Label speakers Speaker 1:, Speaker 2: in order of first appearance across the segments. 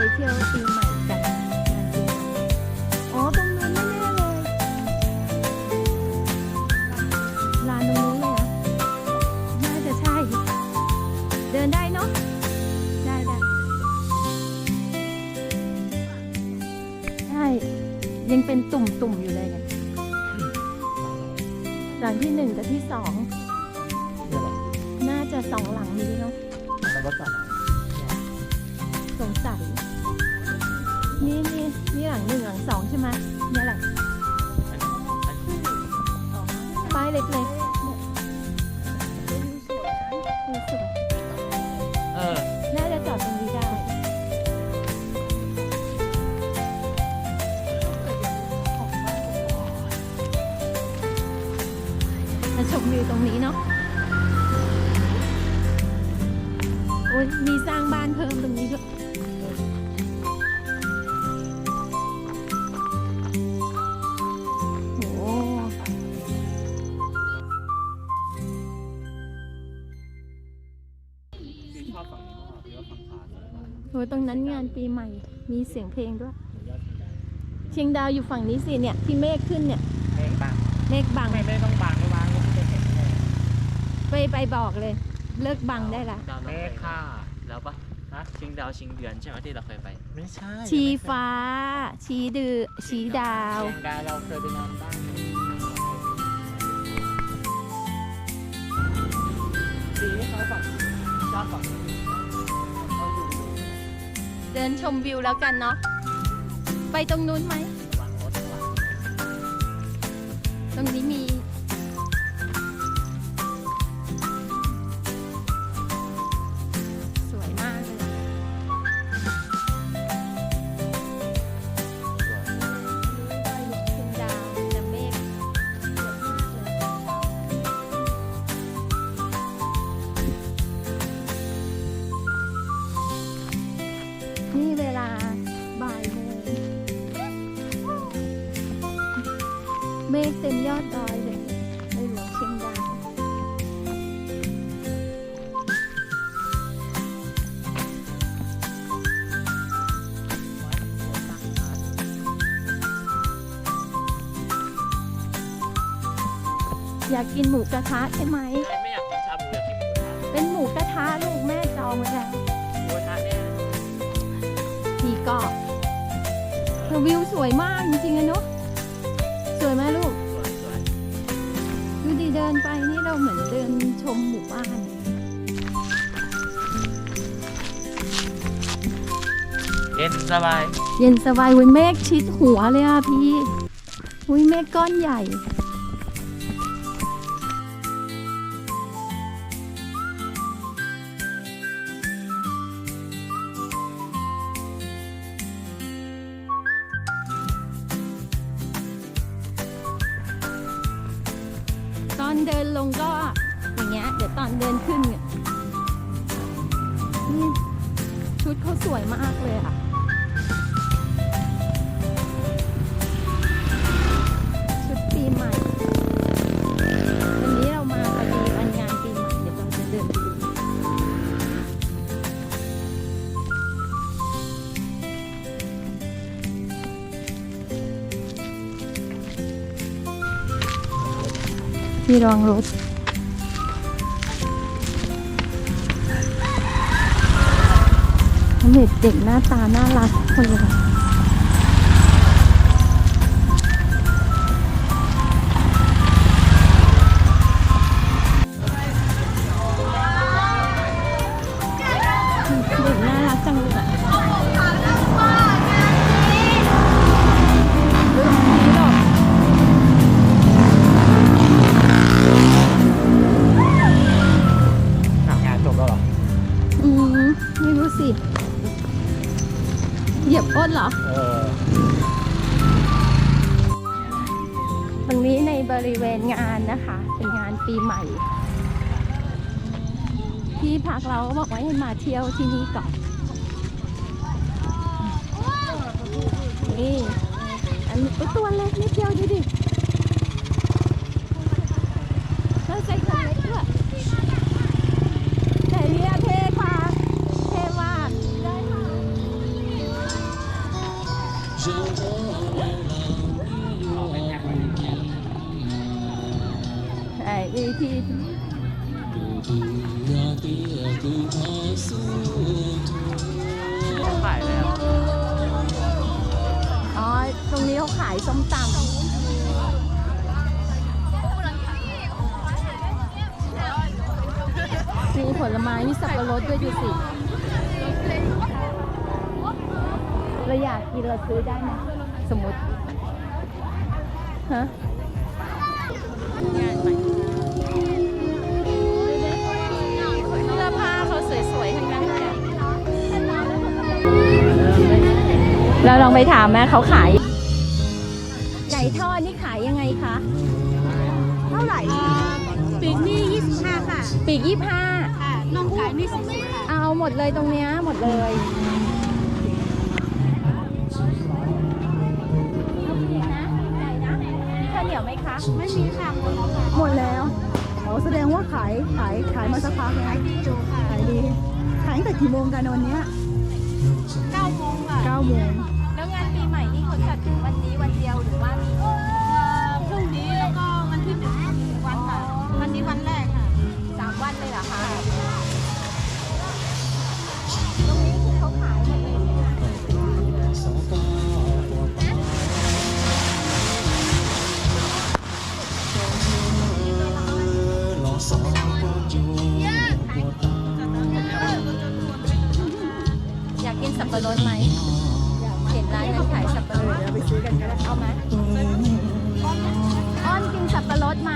Speaker 1: ไปเที่ยวปีใหม่กันอ๋อตรง
Speaker 2: นั้นแน่เลย
Speaker 1: ลานตรงนู้นเลยนะน่า
Speaker 2: จะใช่ เดิ
Speaker 1: นได้เนาะได้ได้ยังเป็นตุ่มๆอยู่เลยเนี่ยหลังที่หนึ่งกับที่ส
Speaker 2: อง
Speaker 1: น่าจะสองหลังนี้เนาะ แล้วก็ต่อ
Speaker 2: เล็กๆ ฝั่งนี้มากคือว่าฝั่งขาสวยมาก
Speaker 1: โหตรงนั้นงานปีใหม่ มีเสียงเพลงด้วย เชียงดาวอยู่ฝั่งนี้สิเนี่ย ที่เมฆขึ้นเนี่ย
Speaker 2: เมฆบาง
Speaker 1: เมฆบัง
Speaker 2: ไม่ไม่ต้องบางไม่บางก็จะเห็นเลย
Speaker 1: ไปไปบอกเลย เลิกบังได้ละ
Speaker 3: ดาว
Speaker 2: เม
Speaker 3: เรา
Speaker 2: ฆค่ะ
Speaker 3: แล้วปะ
Speaker 2: ฮะ
Speaker 3: ชิงดาวชิงเดือนใช่ไหมที่เราเคยไป
Speaker 2: ไม่ใช่
Speaker 1: ชีฟ้า ชีดือ ชีดาว
Speaker 2: เชียงดาวเราเคยไปนอนบ้านดีที่เขาฝั่งชอบฝั่งนี้เขาอยู่
Speaker 1: เดินชมวิวแล้วกันเนาะ ไปตรงนู้นไหม ตรงนี้มีากกินหมูกระทะใช่ไหม
Speaker 3: ไม่อยากกินชาบูอยากกินหมูกระทะ
Speaker 1: เป็นหมูกระทะลูกแม่จองไว้แล้ว
Speaker 3: หมูกระทะเนี่ย
Speaker 1: ผีกรอบแต่วิวสวยมากจริงๆอะเนาะสวยไหมลูก
Speaker 3: สวยสวย
Speaker 1: ดูดีเดินไปนี่เราเหมือนเดินชมหมู่บ้าน
Speaker 3: เย็นสบาย
Speaker 1: เย็นสบายวุ้ยเมฆชิดหัวเลยอะพี่วุ้ยเมฆก้อนใหญ่ ที่รองรถ เด็กเด็กหน้าตาน่ารักคนเลย กเราก็บอกว่าให้มาเที่ยวที่นี่ก่อน เรา
Speaker 4: อยากกินเราซื้อได้ไหมสมมติ ฮะเสื้อผ้าเขาสวยๆทั้งนั้นเลยเราลองไปถามแม่เขาขายไก่ทอดนี่ขายยังไงคะ เท่าไหร่
Speaker 5: ปีกนี่
Speaker 4: ยี่สิบห้า
Speaker 5: ค่ะ ปีก
Speaker 4: ยี่ห้า ดเลยตรงเนี้ยหมดเลยมีข้าวเหนียวไหมคะ
Speaker 5: ไม่มีค่ะหมดแล้วค่ะ
Speaker 6: หมดแล้วอ๋อแสดงว่าขายขายขายมาสักพักแล้ว
Speaker 5: ขายดีอยู่ค่ะ
Speaker 6: ขายดีขายตั้งแต่กี่โมงกันวันเนี้ย
Speaker 5: 9โมงค่ะ
Speaker 6: เก้าโมง
Speaker 4: แล้วงานปีใหม่นี่เขาจัดถึงวันนี้วันเดียวหรือว่ามี ไหมอยากกินสับปะรดไหมเห็นร้านนั้นขายสับปะรดเดี๋ยวไปซื้อกันก็ได้เอาไหมอ้อนกินสับปะรดไหม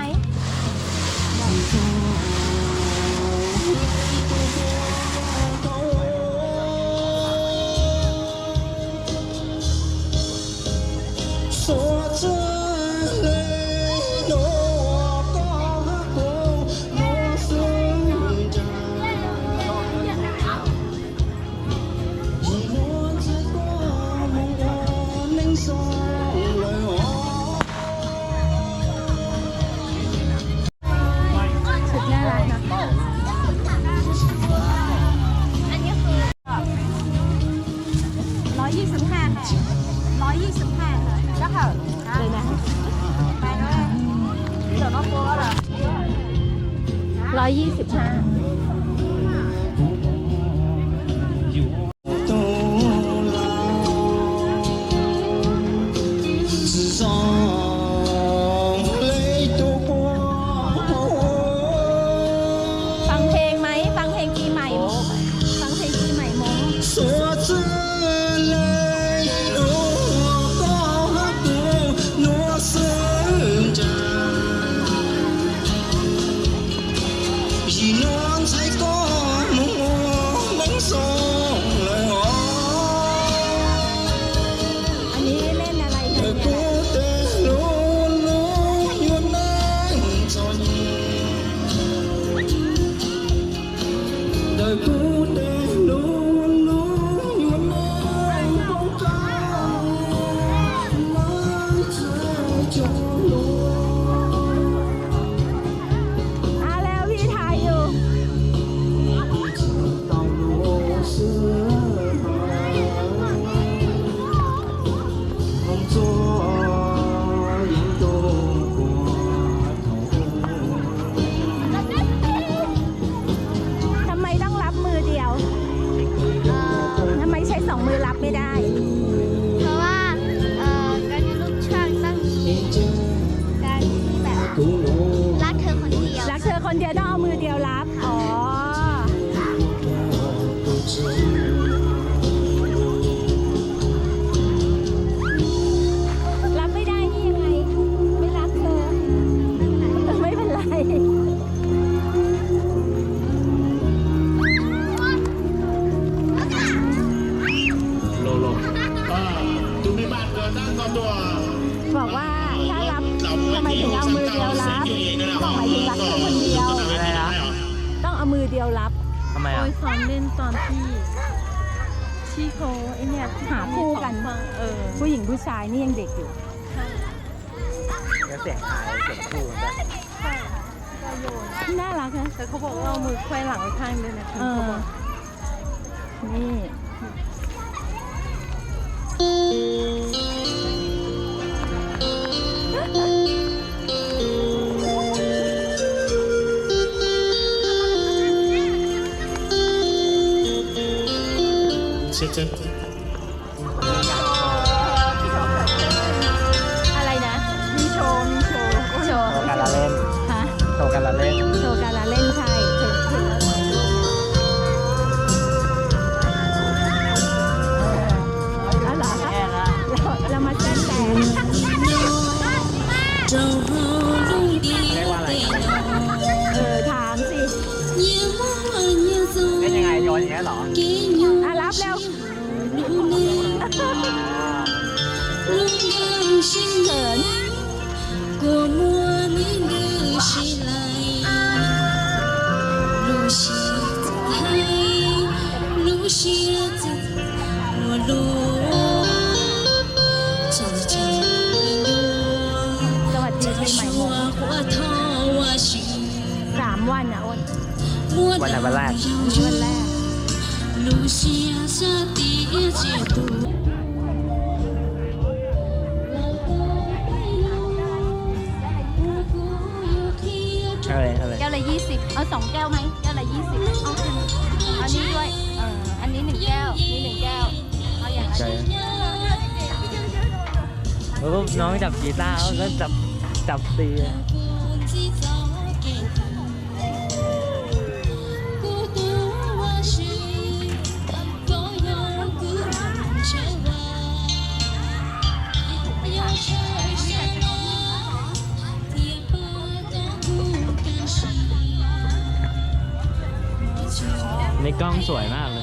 Speaker 4: ดีย
Speaker 5: อ้อะ
Speaker 4: ยสอ
Speaker 5: นเล่
Speaker 7: นต
Speaker 4: อน
Speaker 2: ที่
Speaker 1: ที่เขาไอเนี่ย
Speaker 4: หาคู่กัน
Speaker 1: เออ
Speaker 4: ผู้หญิงผู้ชายนี่ยังเด็กอยู่
Speaker 2: เดี๋ยวเสียงหายเสียงคู่มันจะ
Speaker 4: น่ารักนะ
Speaker 1: แต่เขาบอกว่าเอามือไขว้หลังไว้ข้างด้วยนะ
Speaker 4: เออ
Speaker 1: เขาบอก
Speaker 4: นี่
Speaker 7: เช็ ด
Speaker 6: ปุ๊บน้อง
Speaker 3: จับกีตาร์แล้วจับจับตีในกล้องสวยมากเลย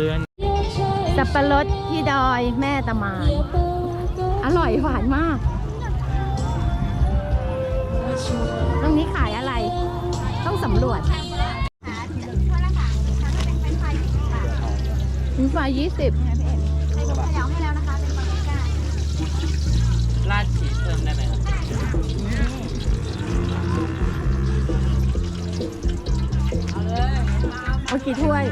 Speaker 3: ซื้อน
Speaker 6: สับปะรดที่ดอยแม่ตะมานอร่อยหวานมากตรงนี้ขายอะไร ต้องสำรวจมีไฟยี่สิบ
Speaker 3: ลาดฉีเพิ่มได้ไหมครับ
Speaker 6: เอากี่ถ้วย